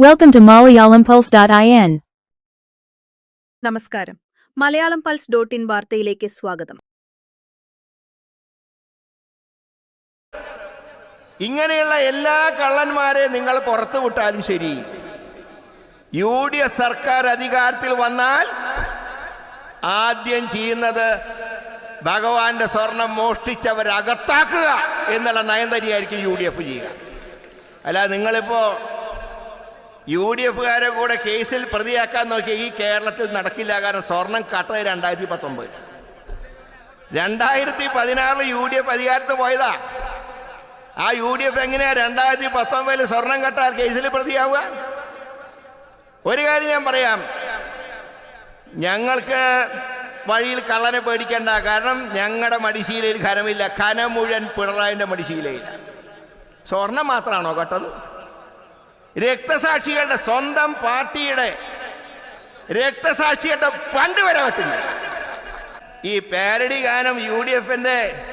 Welcome to MalayalamPulse.in. നമസ്കാരം. Malayalam Pulse dot in വാർത്തയിലേക്ക് സ്വാഗതം. ഇങ്ങനെയുള്ള എല്ലാ കള്ളന്മാരെ നിങ്ങൾ പുറത്തു വിട്ടാലും ശരി. യു ഡി എഫ് സർക്കാർ അധികാരത്തിൽ വന്നാൽ ആദ്യം ചെയ്യുന്നത് ഭഗവാന്റെ സ്വർണം മോഷ്ടിച്ചവരകത്താക്കുക എന്നുള്ള നയന്തരിയായിരിക്കും യു ഡി എഫ് ചെയ്യുക. അല്ല നിങ്ങളിപ്പോ യു ഡി എഫുകാരെ കൂടെ കേസിൽ പ്രതിയാക്കാൻ നോക്കിയ ഈ കേരളത്തിൽ നടക്കില്ല കാരണം സ്വർണം കട്ടത് രണ്ടായിരത്തി പത്തൊമ്പത് രണ്ടായിരത്തി പതിനാറിൽ യു ഡി എഫ് അധികാരത്തിൽ പോയതാ. ആ യു ഡി എഫ് എങ്ങനെയാ രണ്ടായിരത്തി പത്തൊമ്പതിൽ സ്വർണം കട്ടാൽ കേസിൽ പ്രതിയാവുക? ഒരു കാര്യം ഞാൻ പറയാം. ഞങ്ങൾക്ക് വഴിയിൽ കള്ളനെ പേടിക്കണ്ട. കാരണം ഞങ്ങളുടെ മടിശീലയിൽ ഖനമില്ല. ഖനം മുഴുവൻ പിണറായിന്റെ മടിശീലയില്ല സ്വർണം മാത്രമാണോ കട്ടത്? രക്തസാക്ഷികളുടെ സ്വന്തം പാർട്ടിയുടെ രക്തസാക്ഷിയുടെ ഫണ്ട് വരെ കട്ടില്ല ഈ പാരഡി ഗാനം യു ഡി എഫിന്റെ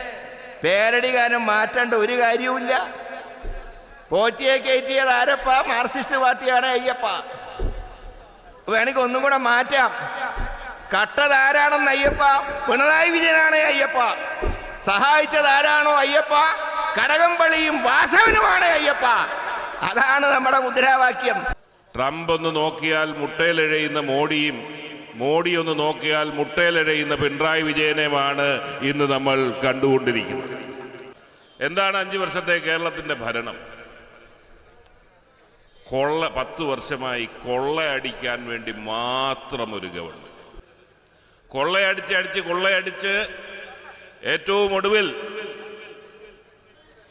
പേരടി ഗാനം മാറ്റേണ്ട ഒരു കാര്യവുമില്ല. പോറ്റിയെ കയറ്റിയത് ആരപ്പ? മാർക്സിസ്റ്റ് പാർട്ടിയാണ് അയ്യപ്പ. വേണമെങ്കിൽ ഒന്നും കൂടെ മാറ്റാം. കട്ടത് ആരാണെന്ന് അയ്യപ്പ? പിണറായി വിജയനാണ് അയ്യപ്പ. സഹായിച്ചത് ആരാണോ അയ്യപ്പ? കടകംപള്ളിയും വാസവനുമാണ് അയ്യപ്പ. അതാണ് നമ്മുടെ മുദ്രാവാക്യം. ട്രംപ് ഒന്ന് നോക്കിയാൽ മുട്ടയിലെഴയുന്ന മോഡിയും മോഡി ഒന്ന് നോക്കിയാൽ മുട്ടയിലെഴയുന്ന പിണറായി വിജയനെയുമാണ് ഇന്ന് നമ്മൾ കണ്ടുകൊണ്ടിരിക്കുന്നത്. എന്താണ് അഞ്ചു വർഷത്തെ കേരളത്തിന്റെ ഭരണം? കൊള്ള പത്ത് വർഷമായി കൊള്ളയടിക്കാൻ വേണ്ടി മാത്രം ഒരു ഗവൺമെന്റ്. കൊള്ളയടിച്ച് അടിച്ച് കൊള്ളയടിച്ച് ഏറ്റവും ഒടുവിൽ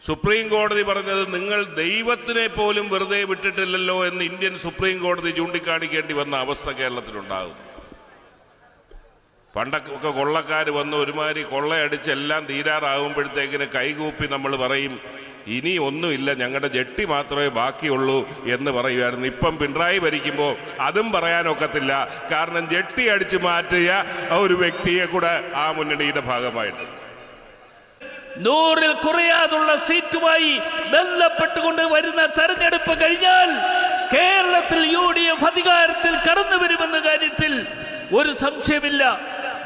സുപ്രീം കോടതി പറഞ്ഞത് നിങ്ങൾ ദൈവത്തിനെ പോലും വെറുതെ വിട്ടിട്ടില്ലല്ലോ എന്ന് ഇന്ത്യൻ സുപ്രീം കോടതി ചൂണ്ടിക്കാണിക്കേണ്ടി വന്ന അവസ്ഥ കേരളത്തിലുണ്ടാകുന്നു. പണ്ടൊക്കെ കൊള്ളക്കാർ വന്ന് ഒരുമാതിരി കൊള്ളയടിച്ച് എല്ലാം തീരാറാകുമ്പോഴത്തേക്കിന് കൈകൂപ്പി നമ്മൾ പറയും ഇനി ഒന്നുമില്ല ഞങ്ങളുടെ ജെട്ടി മാത്രമേ ബാക്കിയുള്ളൂ എന്ന് പറയുമായിരുന്നു. ഇപ്പം പിണറായി ഭരിക്കുമ്പോൾ അതും പറയാനൊക്കത്തില്ല. കാരണം ജെട്ടി അടിച്ച് മാറ്റിയ ആ ഒരു വ്യക്തിയെ കൂടെ ആ മുന്നണിയുടെ ഭാഗമായിട്ട്. നൂറിൽ കുറയാതുള്ള സീറ്റുമായി ബന്ധപ്പെട്ടുകൊണ്ട് വരുന്ന തെരഞ്ഞെടുപ്പ് കഴിഞ്ഞാൽ കേരളത്തിൽ യു ഡി എഫ് അധികാരത്തിൽ കടന്നു വരുമെന്ന കാര്യത്തിൽ ഒരു സംശയമില്ല.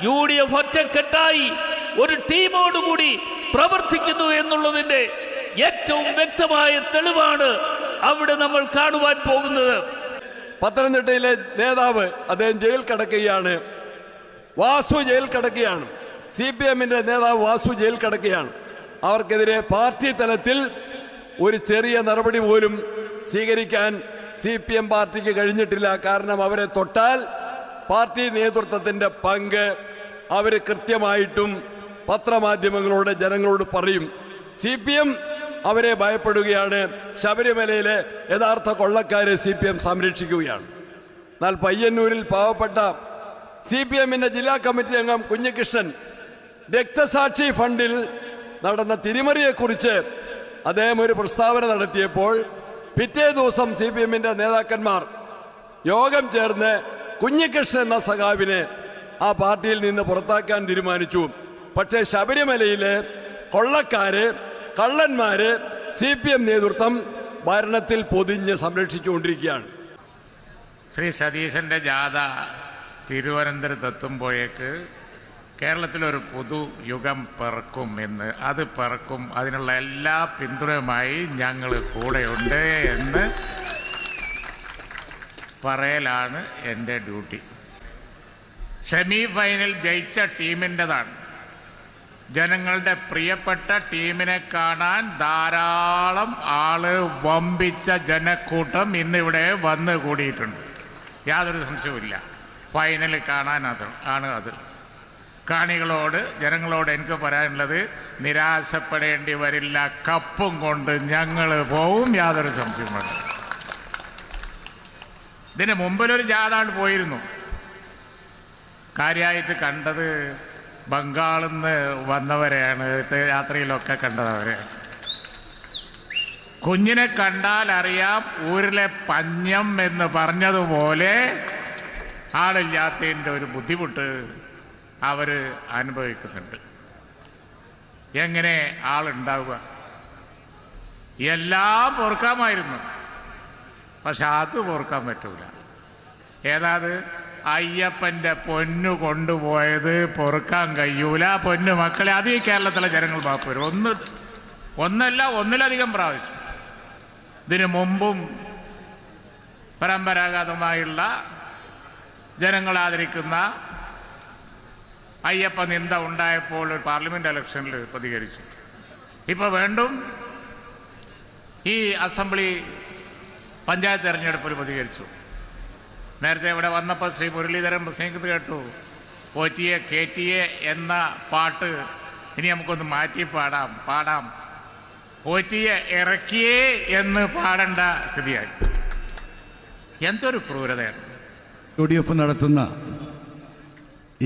യു ഡി എഫ് ഒറ്റക്കെട്ടായി ഒരു ടീമോടുകൂടി പ്രവർത്തിക്കുന്നു എന്നുള്ളതിന്റെ ഏറ്റവും വ്യക്തമായ തെളിവാണ് അവിടെ നമ്മൾ കാണുവാൻ പോകുന്നത്. പത്തനംതിട്ടയിലെ നേതാവ് അദ്ദേഹം ജയിൽ കടക്കുകയാണ്. വാസു ജയിൽ കിടക്കുകയാണ്. സി പി എമ്മിന്റെ നേതാവ് വാസു ജയിൽ കിടക്കുകയാണ്. അവർക്കെതിരെ പാർട്ടി തലത്തിൽ ഒരു ചെറിയ നടപടി പോലും സ്വീകരിക്കാൻ സി പി എം പാർട്ടിക്ക് കഴിഞ്ഞിട്ടില്ല. കാരണം അവരെ തൊട്ടാൽ പാർട്ടി നേതൃത്വത്തിന്റെ പങ്ക് അവർ കൃത്യമായിട്ടും പത്രമാധ്യമങ്ങളോട് ജനങ്ങളോട് പറയും. സി പി എം അവരെ ഭയപ്പെടുകയാണ്. ശബരിമലയിലെ യഥാർത്ഥ കൊള്ളക്കാരെ സി പി എം സംരക്ഷിക്കുകയാണ്. എന്നാൽ പയ്യന്നൂരിൽ പാവപ്പെട്ട സി പി എമ്മിന്റെ ജില്ലാ കമ്മിറ്റി അംഗം കുഞ്ഞികൃഷ്ണൻ രക്തസാക്ഷി ഫണ്ടിൽ നടന്ന തിരിമറിയെക്കുറിച്ച് അദ്ദേഹം ഒരു പ്രസ്താവന നടത്തിയപ്പോൾ പിറ്റേ ദിവസം സി പി എമ്മിന്റെ നേതാക്കന്മാർ യോഗം ചേർന്ന് കുഞ്ഞിക്കൃഷ്ണൻ എന്ന സഖാവിനെ ആ പാർട്ടിയിൽ നിന്ന് പുറത്താക്കാൻ തീരുമാനിച്ചു. പക്ഷേ ശബരിമലയിലെ കൊള്ളക്കാര് കള്ളന്മാര് സി പി എം നേതൃത്വം ഭരണത്തിൽ പൊതിഞ്ഞ് സംരക്ഷിച്ചുകൊണ്ടിരിക്കുകയാണ്. ശ്രീ സതീശന്റെ ജാഥ തിരുവനന്തപുരത്തെത്തുമ്പോഴേക്ക് കേരളത്തിലൊരു പുതു യുഗം പിറക്കും എന്ന്. അത് പിറക്കും. അതിനുള്ള എല്ലാ പിന്തുണയുമായി ഞങ്ങൾ കൂടെയുണ്ട് എന്ന് പറയലാണ് എന്റെ ഡ്യൂട്ടി. സെമി ഫൈനൽ ജയിച്ച ടീമിന്റെതാണ്. ജനങ്ങളുടെ പ്രിയപ്പെട്ട ടീമിനെ കാണാൻ ധാരാളം ആൾ വമ്പിച്ച ജനക്കൂട്ടം ഇന്നിവിടെ വന്നു കൂടിയിട്ടുണ്ട് യാതൊരു സംശയവുമില്ല. ഫൈനൽ കാണാൻ അത് ആണ് അത്. കാണികളോട് ജനങ്ങളോട് എനിക്ക് പറയാനുള്ളത് നിരാശപ്പെടേണ്ടി വരില്ല. കപ്പും കൊണ്ട് ഞങ്ങൾ പോവും. യാതൊരു സംശയമാണ് ഇതിന് മുമ്പിലൊരു ജാഥാണ്ട് പോയിരുന്നു. കാര്യമായിട്ട് കണ്ടത് ബംഗാളിൽ നിന്ന് വന്നവരെയാണ് യാത്രയിലൊക്കെ കണ്ടത് അവരെ കുഞ്ഞിനെ കണ്ടാൽ അറിയാം ഊരിലെ പഞ്ഞം എന്ന് പറഞ്ഞതുപോലെ ആളില്ലാത്തതിന്റെ ഒരു ബുദ്ധിമുട്ട്. അവർ അനുഭവിക്കുന്നുണ്ട്. എങ്ങനെ ആളുണ്ടാവുക? എല്ലാം പൊറുക്കാമായിരുന്നു. പക്ഷെ അത് പൊറുക്കാൻ പറ്റൂല. ഏതാത്? അയ്യപ്പന്റെ പൊന്നു കൊണ്ടുപോയത് പൊറുക്കാൻ കഴിയൂല. പൊന്നു മക്കളെ അത് ഈ കേരളത്തിലെ ജനങ്ങൾ മാപ്പ് വരും ഒന്ന് ഒന്നല്ല ഒന്നിലധികം പ്രാവശ്യം. ഇതിനു മുമ്പും പരമ്പരാഗതമായുള്ള ജനങ്ങൾ ആദരിക്കുന്ന അയ്യപ്പ നിന്ദ ഉണ്ടായപ്പോൾ ഒരു പാർലമെന്റ് ഇലക്ഷനിൽ പ്രതികരിച്ചു. ഇപ്പോൾ വീണ്ടും ഈ അസംബ്ലി പഞ്ചായത്ത് തെരഞ്ഞെടുപ്പിൽ പ്രതികരിച്ചു. നേരത്തെ ഇവിടെ വന്നപ്പോൾ ശ്രീ മുരളീധരൻ പ്രസംഗിക്കുന്നത് കേട്ടു. പോറ്റിയെ കേറ്റിയെ എന്ന പാട്ട് ഇനി നമുക്കൊന്ന് മാറ്റി പാടാം പാടാം. പോറ്റിയെ ഇറക്കിയേ എന്ന് പാടേണ്ട സ്ഥിതിയായി. എന്തൊരു ക്രൂരതയാണ്. യു ഡി എഫ് നടത്തുന്ന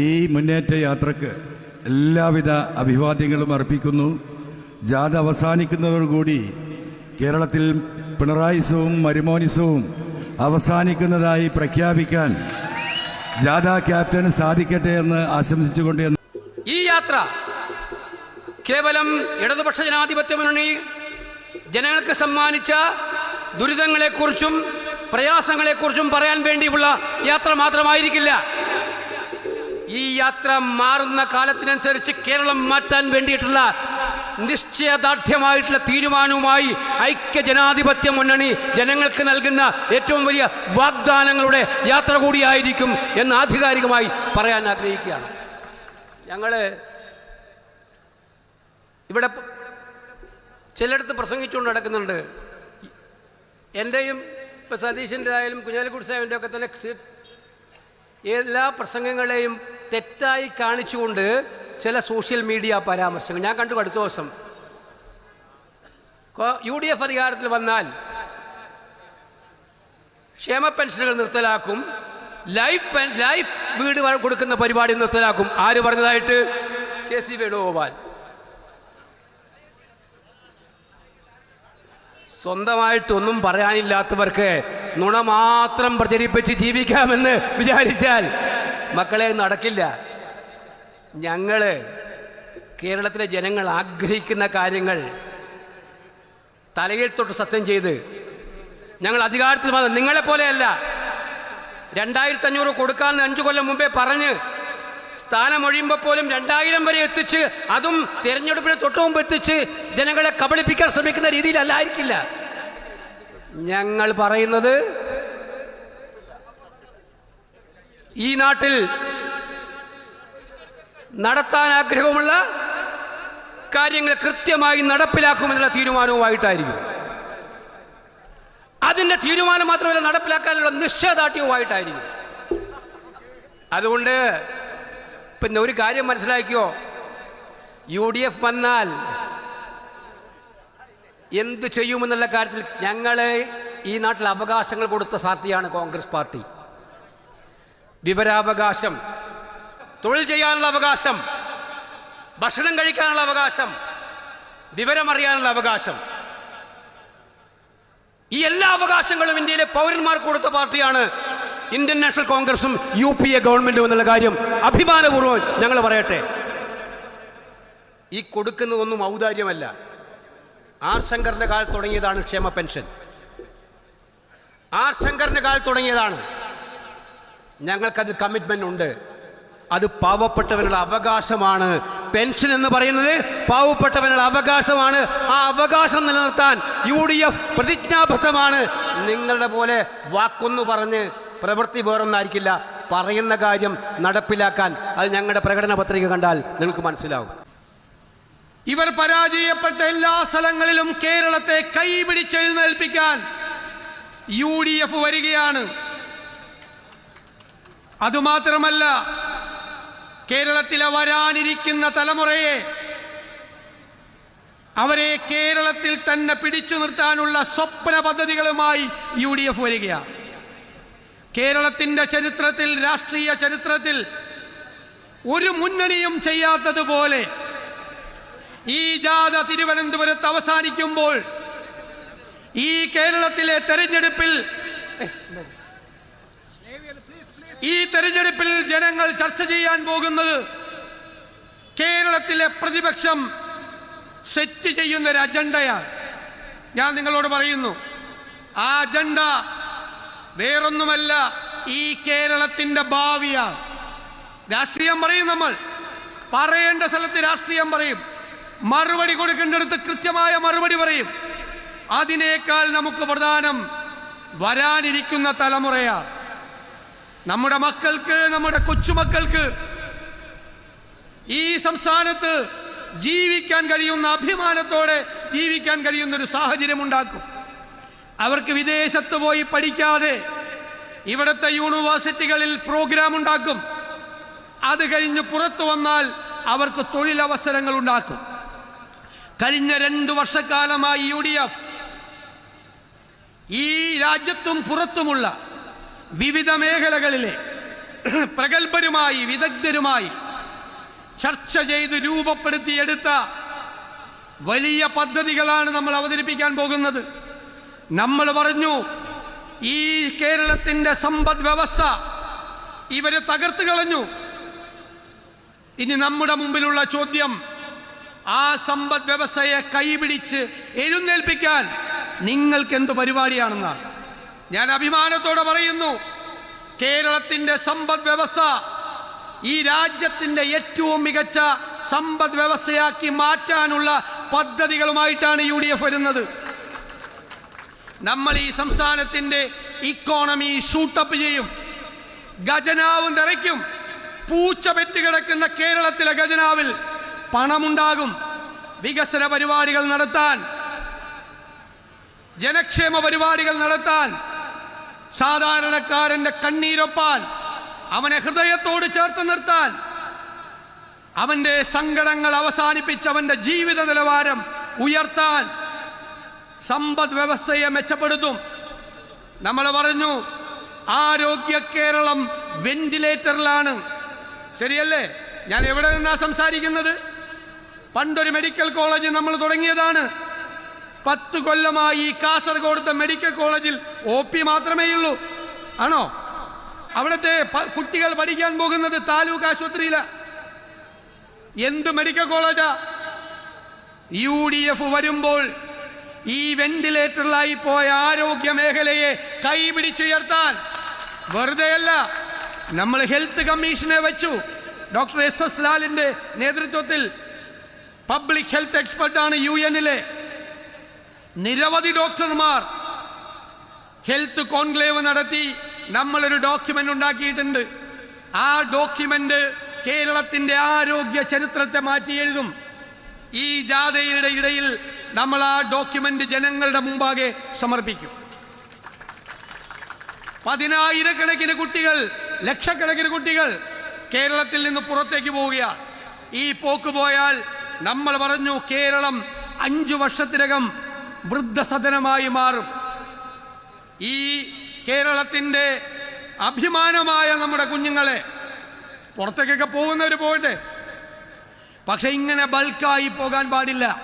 ഈ മുന്നേറ്റ യാത്രയ്ക്ക് എല്ലാവിധ അഭിവാദ്യങ്ങളും അർപ്പിക്കുന്നു. ജാഥ അവസാനിക്കുന്നതോടുകൂടി കേരളത്തിൽ പിണറായിസവും മരുമോനിസവും അവസാനിക്കുന്നതായി പ്രഖ്യാപിക്കാൻ ജാഥ ക്യാപ്റ്റന് സാധിക്കട്ടെ എന്ന് ആശംസിച്ചുകൊണ്ട് ഈ യാത്ര കേവലം ഇടതുപക്ഷ ജനാധിപത്യ മുന്നണി ജനങ്ങൾക്ക് സമ്മാനിച്ച ദുരിതങ്ങളെക്കുറിച്ചും പ്രയാസങ്ങളെക്കുറിച്ചും പറയാൻ വേണ്ടിയുള്ള യാത്ര മാത്രമായിരിക്കില്ല. ഈ യാത്ര മാറുന്ന കാലത്തിനനുസരിച്ച് കേരളം മാറ്റാൻ വേണ്ടിയിട്ടുള്ള നിശ്ചയദാർഢ്യമായിട്ടുള്ള തീരുമാനവുമായി ഐക്യ ജനാധിപത്യ മുന്നണി ജനങ്ങൾക്ക് നൽകുന്ന ഏറ്റവും വലിയ വാഗ്ദാനങ്ങളുടെ യാത്ര കൂടിയായിരിക്കും എന്ന് ആധികാരികമായി പറയാൻ ആഗ്രഹിക്കുകയാണ്. ഞങ്ങൾ ഇവിടെ ചിലയിടത്ത് പ്രസംഗിച്ചുകൊണ്ട് നടക്കുന്നുണ്ട്. എന്റെയും ഇപ്പോൾ സതീശന്റെ ആയാലും കുഞ്ഞാലിക്കുട്ടി സാഹിബിന്റെ ഒക്കെ തന്നെ എല്ലാ പ്രസംഗങ്ങളെയും തെറ്റായി കാണിച്ചുകൊണ്ട് ചില സോഷ്യൽ മീഡിയ പരാമർശങ്ങൾ. ഞാൻ കണ്ടു അടുത്ത ദിവസം. യു ഡി എഫ് അധികാരത്തിൽ വന്നാൽ ക്ഷേമ പെൻഷനുകൾ നിർത്തലാക്കും. ലൈഫ് ലൈഫ് വീട് കൊടുക്കുന്ന പരിപാടി നിർത്തലാക്കും. ആര് പറഞ്ഞതായിട്ട്? K C Venugopal. സ്വന്തമായിട്ടൊന്നും പറയാനില്ലാത്തവർക്ക് നുണ മാത്രം പ്രചരിപ്പിച്ച് ജീവിക്കാമെന്ന് വിചാരിച്ചാൽ മക്കളെ നടക്കില്ല. ഞങ്ങൾ കേരളത്തിലെ ജനങ്ങൾ ആഗ്രഹിക്കുന്ന കാര്യങ്ങൾ തലയിൽ തൊട്ട് സത്യം ചെയ്ത് ഞങ്ങൾ അധികാരത്തിൽ വന്ന നിങ്ങളെപ്പോലെയല്ല രണ്ടായിരത്തി അഞ്ഞൂറ് കൊടുക്കാമെന്ന് അഞ്ചു കൊല്ലം മുമ്പേ പറഞ്ഞ് സ്ഥാനമൊഴിയുമ്പോൾ പോലും രണ്ടായിരം വരെ എത്തിച്ച് അതും തിരഞ്ഞെടുപ്പിന് തൊട്ടു മുമ്പ് എത്തിച്ച് ജനങ്ങളെ കബളിപ്പിക്കാൻ ശ്രമിക്കുന്ന രീതിയിലല്ലായിരിക്കില്ല. ഞങ്ങൾ പറയുന്നത് ഈ നാട്ടിൽ നടത്താൻ ആഗ്രഹമുള്ള കാര്യങ്ങൾ കൃത്യമായി നടപ്പിലാക്കുമെന്നുള്ള തീരുമാനവുമായിട്ടായിരിക്കും. അതിന്റെ തീരുമാനം മാത്രമല്ല നടപ്പിലാക്കാനുള്ള നിശ്ചയദാർഢ്യവുമായിട്ടായിരിക്കും. അതുകൊണ്ട് പിന്നെ ഒരു കാര്യം മനസ്സിലാക്കിയോ? യു ഡി എഫ് വന്നാൽ എന്ത് ചെയ്യുമെന്നുള്ള കാര്യത്തിൽ ഞങ്ങളെ ഈ നാട്ടിൽ അവകാശങ്ങൾ കൊടുത്ത പാർട്ടിയാണ് കോൺഗ്രസ് പാർട്ടി. വിവരാവകാശം. തൊഴിൽ ചെയ്യാനുള്ള അവകാശം. ഭക്ഷണം കഴിക്കാനുള്ള അവകാശം. വിവരമറിയാനുള്ള അവകാശം. ഈ എല്ലാ അവകാശങ്ങളും ഇന്ത്യയിലെ പൗരന്മാർക്ക് കൊടുത്ത പാർട്ടിയാണ് ഇന്ത്യൻ നാഷണൽ കോൺഗ്രസും യു പി എ ഗവൺമെന്റും എന്നുള്ള കാര്യം അഭിമാനപൂർവം ഞങ്ങൾ പറയട്ടെ. ഈ കൊടുക്കുന്നതൊന്നും ഔദാര്യമല്ല. ആർ ശങ്കറിന്റെ കാലത്ത് തുടങ്ങിയതാണ് ക്ഷേമ പെൻഷൻ. ആർ ശങ്കറിന്റെ കാലത്ത് തുടങ്ങിയതാണ് ഞങ്ങൾക്കത് കമ്മിറ്റ്മെന്റ് ഉണ്ട്. അത് പാവപ്പെട്ടവരുടെ അവകാശമാണ്. പെൻഷൻ എന്ന് പറയുന്നത് പാവപ്പെട്ടവരുടെ അവകാശമാണ്. ആ അവകാശം നിലനിർത്താൻ യു ഡി എഫ് പ്രതിജ്ഞാബദ്ധമാണ്. നിങ്ങളുടെ പോലെ വാക്കൊന്നു പറഞ്ഞ് പ്രവൃത്തി വേറൊന്നായിരിക്കില്ല. പറയുന്ന കാര്യം നടപ്പിലാക്കാൻ അത് ഞങ്ങളുടെ പ്രകടന പത്രിക കണ്ടാൽ നിങ്ങൾക്ക് മനസ്സിലാവും. ഇവർ പരാജയപ്പെട്ട എല്ലാ സ്ഥലങ്ങളിലും കേരളത്തെ കൈപിടിച്ചെഴുന്നേൽപ്പിക്കാൻ യു ഡി എഫ് വരികയാണ്. അതുമാത്രമല്ല കേരളത്തിലെ വരാനിരിക്കുന്ന തലമുറയെ അവരെ കേരളത്തിൽ തന്നെ പിടിച്ചു നിർത്താനുള്ള സ്വപ്ന പദ്ധതികളുമായി യു ഡി എഫ് വരികയാണ് കേരളത്തിന്റെ ചരിത്രത്തിൽ രാഷ്ട്രീയ ചരിത്രത്തിൽ ഒരു മുന്നണിയും ചെയ്യാത്തതുപോലെ ഈ ജാഥ തിരുവനന്തപുരത്ത് അവസാനിക്കുമ്പോൾ ഈ കേരളത്തിലെ തെരഞ്ഞെടുപ്പിൽ ഈ തെരഞ്ഞെടുപ്പിൽ ജനങ്ങൾ ചർച്ച ചെയ്യാൻ പോകുന്നത് കേരളത്തിലെ പ്രതിപക്ഷം സെറ്റ് ചെയ്യുന്ന ഒരു അജണ്ടയാണ്. ഞാൻ നിങ്ങളോട് പറയുന്നു ആ അജണ്ട വേറൊന്നുമല്ല ഈ കേരളത്തിന്റെ ഭാവിയാണ്. രാഷ്ട്രീയം പറയും നമ്മൾ. പറയേണ്ട സ്ഥലത്ത് രാഷ്ട്രീയം പറയും. മറുപടി കൊടുക്കേണ്ടടുത്ത് കൃത്യമായ മറുപടി പറയും. അതിനേക്കാൾ നമുക്ക് പ്രധാനം വരാനിരിക്കുന്ന തലമുറയാണ്. നമ്മുടെ മക്കൾക്ക് നമ്മുടെ കൊച്ചുമക്കൾക്ക് ഈ സംസ്ഥാനത്ത് ജീവിക്കാൻ കഴിയുന്ന അഭിമാനത്തോടെ ജീവിക്കാൻ കഴിയുന്ന ഒരു സാഹചര്യം ഉണ്ടാക്കും അവർക്ക് വിദേശത്ത് പോയി പഠിക്കാതെ ഇവിടുത്തെ യൂണിവേഴ്സിറ്റികളിൽ പ്രോഗ്രാം ഉണ്ടാക്കും അത് കഴിഞ്ഞ് പുറത്തു വന്നാൽ അവർക്ക് തൊഴിലവസരങ്ങൾ ഉണ്ടാക്കും കഴിഞ്ഞ രണ്ടു വർഷക്കാലമായി യു ഈ രാജ്യത്തും പുറത്തുമുള്ള വിവിധ മേഖലകളിലെ പ്രഗത്ഭരുമായി വിദഗ്ധരുമായി ചർച്ച ചെയ്ത് രൂപപ്പെടുത്തിയെടുത്ത വലിയ പദ്ധതികളാണ് നമ്മൾ അവതരിപ്പിക്കാൻ പോകുന്നത്. നമ്മൾ പറഞ്ഞു ഈ കേരളത്തിന്റെ സമ്പദ് വ്യവസ്ഥ ഇവരെ തകർത്ത് കളഞ്ഞു. ഇനി നമ്മുടെ മുമ്പിലുള്ള ചോദ്യം ആ സമ്പദ് വ്യവസ്ഥയെ കൈപിടിച്ച് എഴുന്നേൽപ്പിക്കാൻ നിങ്ങൾക്ക് എന്ത് പരിപാടിയാണെന്നാണ്. ഞാൻ അഭിമാനത്തോടെ പറയുന്നു കേരളത്തിന്റെ സമ്പദ് വ്യവസ്ഥ ഈ രാജ്യത്തിന്റെ ഏറ്റവും മികച്ച സമ്പദ് വ്യവസ്ഥയാക്കി മാറ്റാനുള്ള പദ്ധതികളുമായിട്ടാണ് യു ഡി എഫ് വരുന്നത്. നമ്മൾ ഈ സംസ്ഥാനത്തിന്റെ ഇക്കോണമി ഷൂട്ടപ്പ് ചെയ്യും ഖജനാവ് നിറയ്ക്കും പൂച്ച പെറ്റ് കിടക്കുന്ന കേരളത്തിലെ ഖജനാവിൽ പണമുണ്ടാകും വികസന പരിപാടികൾ നടത്താൻ ജനക്ഷേമ പരിപാടികൾ നടത്താൻ സാധാരണക്കാരന്റെ കണ്ണീരൊപ്പാൻ അവനെ ഹൃദയത്തോട് ചേർത്ത് നിർത്താൻ അവന്റെ സങ്കടങ്ങൾ അവസാനിപ്പിച്ച് അവന്റെ ജീവിത നിലവാരം ഉയർത്താൻ സമ്പദ് വ്യവസ്ഥയെ മെച്ചപ്പെടുത്തും. നമ്മൾ പറഞ്ഞു ആരോഗ്യ കേരളം വെന്റിലേറ്ററിലാണ്. ശരിയല്ലേ? ഞാൻ എവിടെ നിന്നാണ് സംസാരിക്കുന്നത്? പണ്ടൊരു മെഡിക്കൽ കോളേജ് നമ്മൾ തുടങ്ങിയതാണ്. പത്ത് കൊല്ലമായി ഈ കാസർഗോഡത്തെ മെഡിക്കൽ കോളേജിൽ ഒ പി മാത്രമേ ഉള്ളൂ ആണോ? അവിടുത്തെ കുട്ടികൾ പഠിക്കാൻ പോകുന്നത് താലൂക്ക് ആശുപത്രിയില. എന്ത് മെഡിക്കൽ കോളേജാ? യു ഡി എഫ് വരുമ്പോൾ ഈ വെന്റിലേറ്ററിലായി പോയ ആരോഗ്യ മേഖലയെ കൈപിടിച്ചുയർത്താൻ വെറുതെയല്ല നമ്മൾ ഹെൽത്ത് കമ്മീഷനെ വെച്ചു. ഡോക്ടർ എസ് എസ് ലാലിന്റെ നേതൃത്വത്തിൽ പബ്ലിക് ഹെൽത്ത് എക്സ്പെർട്ടാണ് യു എന്നിലെ നിരവധി ഡോക്ടർമാർ ഹെൽത്ത് കോൺക്ലേവ് നടത്തി നമ്മളൊരു ഡോക്യുമെന്റ് ഉണ്ടാക്കിയിട്ടുണ്ട്. ആ ഡോക്യുമെന്റ് കേരളത്തിന്റെ ആരോഗ്യ ചരിത്രത്തെ മാറ്റി എഴുതും. ഈ ജാഥയുടെ ഇടയിൽ നമ്മൾ ആ ഡോക്യുമെന്റ് ജനങ്ങളുടെ മുമ്പാകെ സമർപ്പിക്കും. പതിനായിരക്കണക്കിന് കുട്ടികൾ ലക്ഷക്കണക്കിന് കുട്ടികൾ കേരളത്തിൽ നിന്ന് പുറത്തേക്ക് പോവുകയാണ് ഈ പോക്ക് പോയാൽ നമ്മൾ പറഞ്ഞു കേരളം അഞ്ചു വർഷത്തിനകം വൃദ്ധസദനമായി മാറും. ഈ കേരളത്തിന്റെ അഭിമാനമായ നമ്മുടെ കുഞ്ഞുങ്ങളെ പുറത്തേക്കൊക്കെ പോകുന്നവർ പോകട്ടെ. പക്ഷെ ഇങ്ങനെ ബൾക്കായി പോകാൻ പാടില്ല.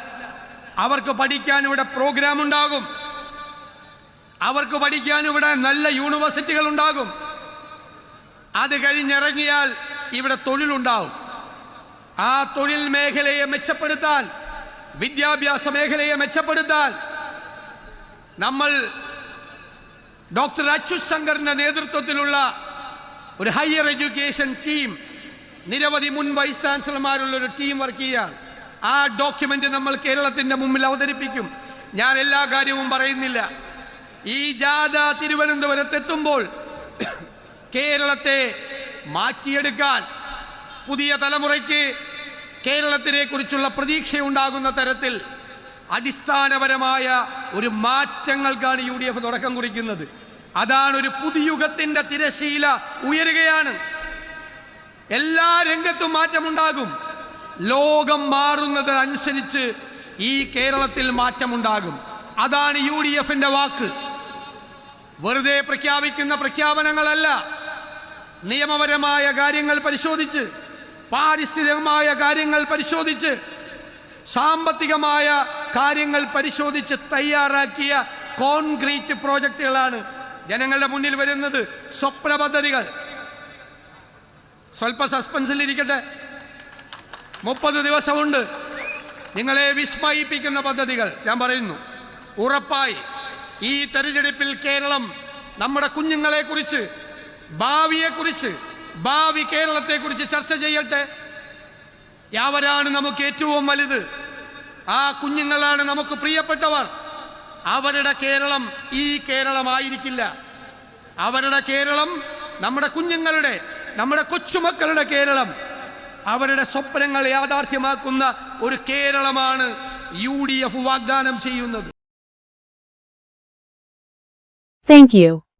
അവർക്ക് പഠിക്കാൻ ഇവിടെ പ്രോഗ്രാം ഉണ്ടാകും. അവർക്ക് പഠിക്കാൻ ഇവിടെ നല്ല യൂണിവേഴ്സിറ്റികൾ ഉണ്ടാകും. അത് കഴിഞ്ഞിറങ്ങിയാൽ ഇവിടെ തൊഴിലുണ്ടാവും. ആ തൊഴിൽ മേഖലയെ മെച്ചപ്പെടുത്താൻ വിദ്യാഭ്യാസ മേഖലയെ മെച്ചപ്പെടുത്താൻ നമ്മൾ ഡോക്ടർ അച്യു ശങ്കറിന്റെ നേതൃത്വത്തിലുള്ള ഒരു ഹയർ എഡ്യൂക്കേഷൻ ടീം നിരവധി മുൻ വൈസ് ചാൻസലർമാരുള്ള ഒരു ടീം വർക്ക് ചെയ്യുകയാണ്. ആ ഡോക്യുമെന്റ് നമ്മൾ കേരളത്തിന്റെ മുമ്പിൽ അവതരിപ്പിക്കും. ഞാൻ എല്ലാ കാര്യവും പറയുന്നില്ല. ഈ ജാഥ തിരുവനന്തപുരത്തെത്തുമ്പോൾ കേരളത്തെ മാറ്റിയെടുക്കാൻ പുതിയ തലമുറയ്ക്ക് കേരളത്തിനെ കുറിച്ചുള്ള പ്രതീക്ഷയുണ്ടാകുന്ന തരത്തിൽ അടിസ്ഥാനപരമായ ഒരു മാറ്റങ്ങൾക്കാണ് യു ഡി എഫ് തുടക്കം കുറിക്കുന്നത്. അതാണ് ഒരു പുതുയുഗത്തിന്റെ തിരശീല ഉയരുകയാണ്. എല്ലാ രംഗത്തും മാറ്റമുണ്ടാകും. ലോകം മാറുന്നത് അനുസരിച്ച് ഈ കേരളത്തിൽ മാറ്റമുണ്ടാകും. അതാണ് യു ഡി എഫിന്റെ വാക്ക്. വെറുതെ പ്രഖ്യാപിക്കുന്ന പ്രഖ്യാപനങ്ങളല്ല. നിയമപരമായ കാര്യങ്ങൾ പരിശോധിച്ച് പാരിസ്ഥിതികമായ കാര്യങ്ങൾ പരിശോധിച്ച് സാമ്പത്തികമായ കാര്യങ്ങൾ പരിശോധിച്ച് തയ്യാറാക്കിയ കോൺക്രീറ്റ് പ്രോജക്റ്റുകളാണ് ജനങ്ങളുടെ മുന്നിൽ വരുന്നത്. സ്വപ്ന പദ്ധതികൾ. സ്വല്പ സസ്പെൻസിൽ ഇരിക്കട്ടെ. മുപ്പത് ദിവസമുണ്ട്. നിങ്ങളെ വിസ്മയിപ്പിക്കുന്ന പദ്ധതികൾ. ഞാൻ പറയുന്നു. ഉറപ്പായി. ഈ തെരഞ്ഞെടുപ്പിൽ കേരളം നമ്മുടെ കുഞ്ഞുങ്ങളെ കുറിച്ച് ഭാവിയെ കുറിച്ച് ഭാവി കേരളത്തെ കുറിച്ച് ചർച്ച ചെയ്യട്ടെ. അവരാണ് നമുക്ക് ഏറ്റവും വലുത്. ആ കുഞ്ഞുങ്ങളാണ് നമുക്ക് പ്രിയപ്പെട്ടവർ. അവരുടെ കേരളം ഈ കേരളമായിരിക്കില്ല. അവരുടെ കേരളം നമ്മുടെ കുഞ്ഞുങ്ങളുടെ നമ്മുടെ കൊച്ചുമക്കളുടെ കേരളം. അവരുടെ സ്വപ്നങ്ങൾ യാഥാർത്ഥ്യമാക്കുന്ന ഒരു കേരളമാണ് യു ഡി എഫ് വാഗ്ദാനം ചെയ്യുന്നത്. Thank you.